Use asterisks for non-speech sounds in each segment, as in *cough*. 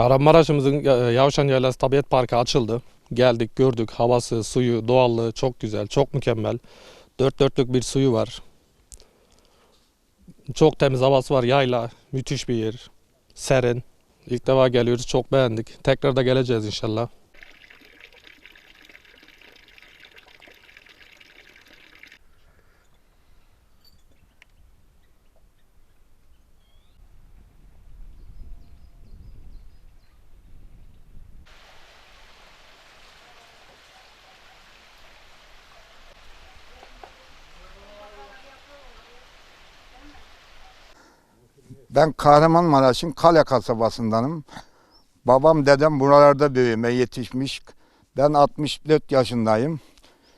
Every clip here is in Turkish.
Kahramanmaraş'ımızın e, Yavşan Yaylası Tabiat Parkı açıldı. Geldik, gördük. Havası, suyu, doğallığı çok güzel, çok mükemmel. Dört dörtlük bir suyu var. Çok temiz havası var. Yayla, müthiş bir yer. Serin. İlk defa geliyoruz, çok beğendik. Tekrar da geleceğiz inşallah. Ben Kahramanmaraş'ın Kale kasabasındanım. Babam dedem buralarda büyüme yetişmiş. Ben 64 yaşındayım.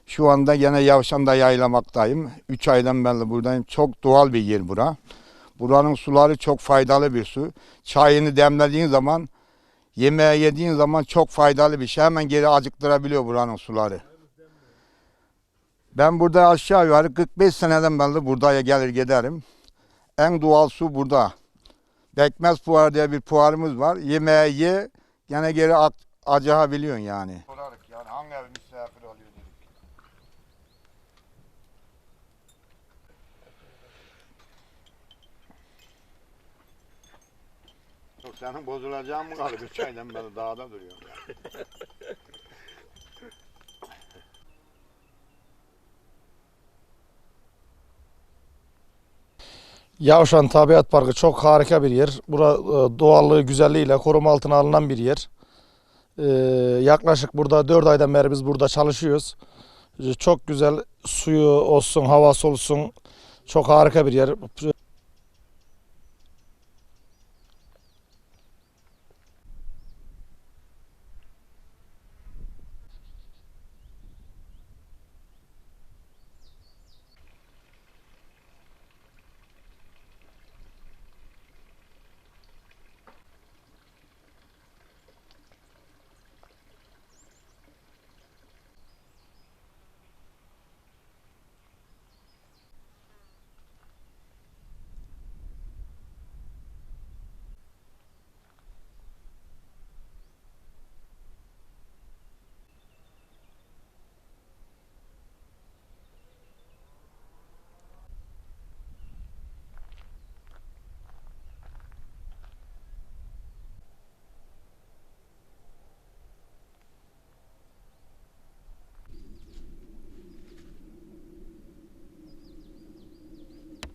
Şu anda gene Yavşan'da yaylamaktayım. 3 aydan beri buradayım. Çok doğal bir yer bura. Buranın suları çok faydalı bir su. Çayını demlediğin zaman, yemeğe yediğin zaman çok faydalı bir şey. Hemen geri acıktırabiliyor buranın suları. Ben burada aşağı yukarı 45 seneden beri buraya gelir giderim. En doğal su burada. Bekmez puarı diye bir puarımız var. Yemeği ye, gene geri at, acıabiliyorsun yani. Sorarık yani hangi ev misafir oluyor dedik. Yok senin bozulacağın mı kaldı? Üç aydan beri dağda duruyorum *laughs* Yavşan Tabiat Parkı çok harika bir yer. Bura e, doğallığı, güzelliğiyle koruma altına alınan bir yer. E, yaklaşık burada 4 aydan beri biz burada çalışıyoruz. E, Çok güzel suyu olsun, havası olsun. Çok harika bir yer.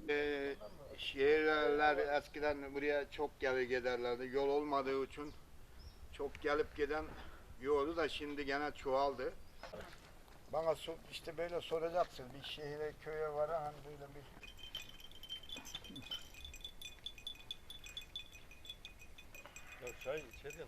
Ee, şehirler eskiden buraya çok gelir giderlerdi. Yol olmadığı için çok gelip giden yolu da şimdi gene çoğaldı. Bana işte böyle soracaksın. Bir şehire, köye var hani böyle bir Ya çay içelim.